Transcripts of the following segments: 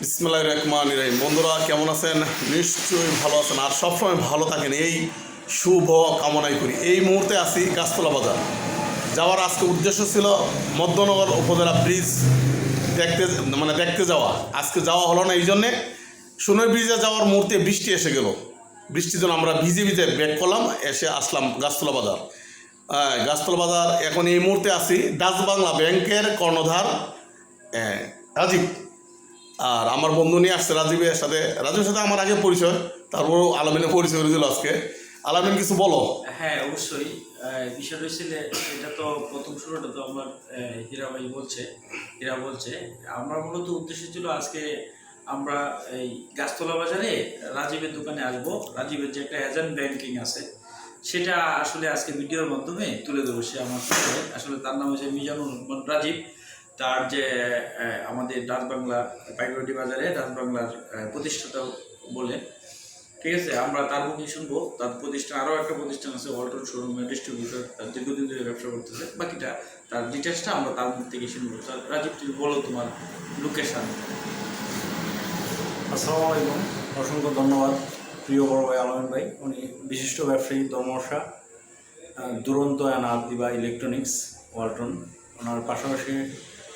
বিসমুল্লাহ রহমান রহিম। বন্ধুরা, কেমন আছেন? নিশ্চয়ই ভালো আছেন। আর সবসময় ভালো থাকেন। এই শুভ কামনাই করি। এই মুহূর্তে আছি গাছতলা বাজার। যাওয়ার আজকে উদ্দেশ্য ছিল মধ্যনগর উপজেলা ব্রিজ দেখতে মানে দেখতে যাওয়া। আজকে যাওয়া হলো না, এই জন্যে সোনার ব্রিজে যাওয়ার মুহূর্তে বৃষ্টি এসে গেল। বৃষ্টির জন্য আমরা ভিজে ভিজে ব্যাক করলাম, এসে আসলাম গাছতলা বাজার। গাছতলা বাজার, এখন এই মুহূর্তে আছি ডাচ বাংলা ব্যাংকের কর্ণধার রাজীব। আর আমার বন্ধু নিয়ে আসছে রাজীবের সাথে। রাজীবের সাথে আমার আগে পরিচয় তারপরও আলামিনের পরিচয় হয়ে দিল আজকে। আলামিন কিছু বলো? হ্যাঁ অবশ্যই। আহ, বিষয়টা হয়েছিল এটা তো প্রথম শুরুটা তো আমার হীরা ভাই বলছে হীরা বলছে। আমরা মূলত উদ্দেশ্য ছিল আজকে আমরা এই গাছতলা বাজারে রাজীবের দোকানে আসব। রাজীবের যে একটা এজেন্ট ব্যাংকিং আছে সেটা আসলে আজকে ভিডিওর মাধ্যমে তুলে ধরবো। সে আমার আসলে তার নাম হচ্ছে মিজানুর রহমান রাজীব। তার যে আমাদের ডাচ বাংলা পাইকারি বাজারে ডাচ বাংলার প্রতিষ্ঠাতা বলে, ঠিক আছে? আমরা তার মুখে শুনব। তার প্রতিষ্ঠান, আরও একটা প্রতিষ্ঠান আছে ওয়ালটন শোরুমের ডিস্ট্রিবিউটর তার দীর্ঘদিন ধরে ব্যবসা করতেছে। বাকিটা তার ডিটেলসটা আমরা তার মুখ থেকে শুনব। স্যার, রাজীব, তুমি বলো তোমার লোকেশন আসসালামু আলাইকুম। অসংখ্য ধন্যবাদ, প্রিয় বড় ভাই আলমিন ভাই। উনি বিশিষ্ট ব্যবসায়ী ধর্মসা দুরন্ত অ্যান্ড আদিবা ইলেকট্রনিক্স ওয়ালটন ওনার পাশাপাশি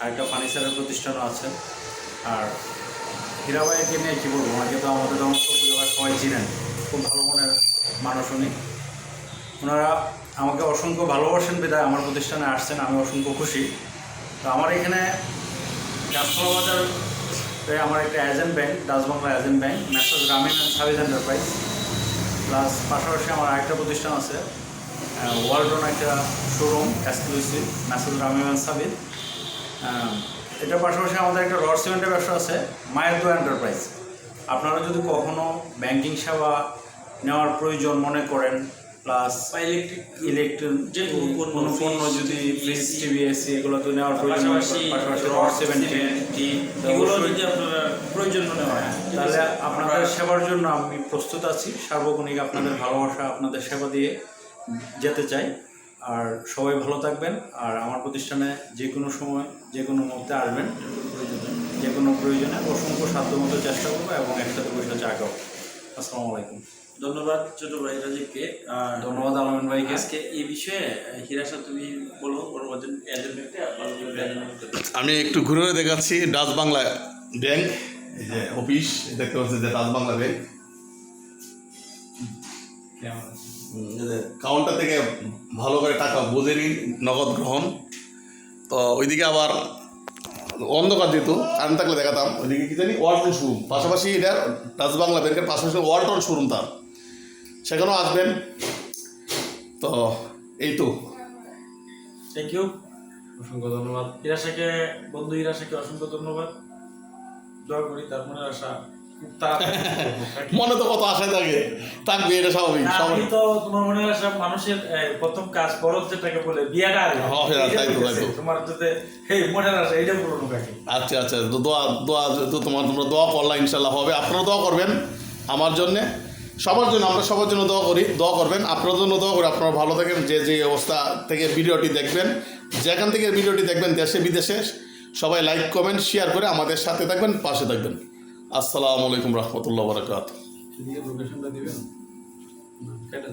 আরেকটা ফার্নিচারের প্রতিষ্ঠানও আছে। আর হীরা ভাইকে নিয়ে কী বলব? ওনাকে তো আমাদের উপজেলার সবাই চিনেন। খুব ভালো মনের মানুষ উনি। ওনারা আমাকে অসংখ্য ভালোবাসেন বিদায় আমার প্রতিষ্ঠানে আসছেন আমি অসংখ্য খুশি। তো আমার এখানে গাছতলা বাজার আমার একটা agent bank Bangla agent bank message Grameen and সাবিজ enterprise plus পাশাপাশি আমার আরেকটা প্রতিষ্ঠান আছে ওয়ালটন একটা শোরুম এক্সক্লুসিভ মেসাজ গ্রামীণ অ্যান্ড আহ, এটার পাশাপাশি আমাদের একটা রড সিমেন্টের ব্যবসা আছে মায়ের এন্টারপ্রাইজ আপনারা যদি কখনো ব্যাংকিং সেবা নেওয়ার প্রয়োজন মনে করেন প্লাস ইলেকট্রিক ইলেকট্রিক যে কোনো পণ্য, যদি ফ্রিজ টিভি এসি এগুলো তো নেওয়ার প্রয়োজন পাশাপাশি রড, এগুলো যদি আপনারা প্রয়োজন মনে হয় তাহলে আপনাদের সেবার জন্য আমি প্রস্তুত আছি। সার্বক্ষণিক আপনাদের ভালোবাসা আপনাদের সেবা দিয়ে যেতে চাই। আর সবাই ভালো থাকবেন। আর আমার প্রতিষ্ঠানে যে কোনো সময় যে কোনো মুহূর্তে আসবেন। যে কোনো প্রয়োজনে অসংখ্য সাধ্যমতো চেষ্টা করব এবং একসাথে বসে চা খাব। আসসালামু আলাইকুম। ধন্যবাদ ছোট ভাই রাজীবকে। আর ধন্যবাদ আলমিন ভাইকে। আজকে এই বিষয়ে হিরাশা তুমি বলো এজেন্ট আমি একটু ঘুরে দেখাচ্ছি ডাচ বাংলা ব্যাংক এই যে অফিস দেখতে পাচ্ছি যে ডাচ বাংলা ব্যাংক। কাউন্টার থেকে ভালো করে টাকা বুঝে নিন, নগদ গ্রহণ। তো ওইদিকে আবার অন্ধকার যেহেতু কারেন্ট থাকলে দেখাতাম, ওইদিকে কি জানি ওয়ালটন শোরুম পাশাপাশি এটা ডাচ বাংলা ব্যাংকের পাশাপাশি ওয়ালটন শোরুম তার। সেখানেও আসবেন। তো এই তো থ্যাংক ইউ অসংখ্য ধন্যবাদ। হিরাশাকে বন্ধু হিরাশাকে অসংখ্য ধন্যবাদ। দোয়া করি, তার মনের আশা। মনে তো কত আশা থাকে। থাকবে এটা স্বাভাবিক আমি তো তোমার মনে আশা মানুষের প্রথম কাজ বরফ যেটাকে বলে বিয়াটা আগে হ্যাঁ, হ্যাঁ। তোমার যাতে এই মনের আশা এটা হোক আচ্ছা আচ্ছা তো দোয়া দোয়া তো তোমার তোমরা দোয়া করলা ইনশাল্লাহ হবে। আপনারা দোয়া করবেন আমার জন্যে। সবার জন্য আমরা সবার জন্য দোয়া করি দোয়া করবেন। আপনার জন্য দোয়া করি আপনারা ভালো থাকেন যে যে অবস্থা থেকে ভিডিওটি দেখবেন যেখান থেকে ভিডিওটি দেখবেন দেশে বিদেশে সবাই লাইক কমেন্ট শেয়ার করে আমাদের সাথে থাকবেন পাশে থাকবেন। আসসালামু আলাইকুম রহমতুল্লাহ বরকাত লোকেশনটা দিবেন। কেটে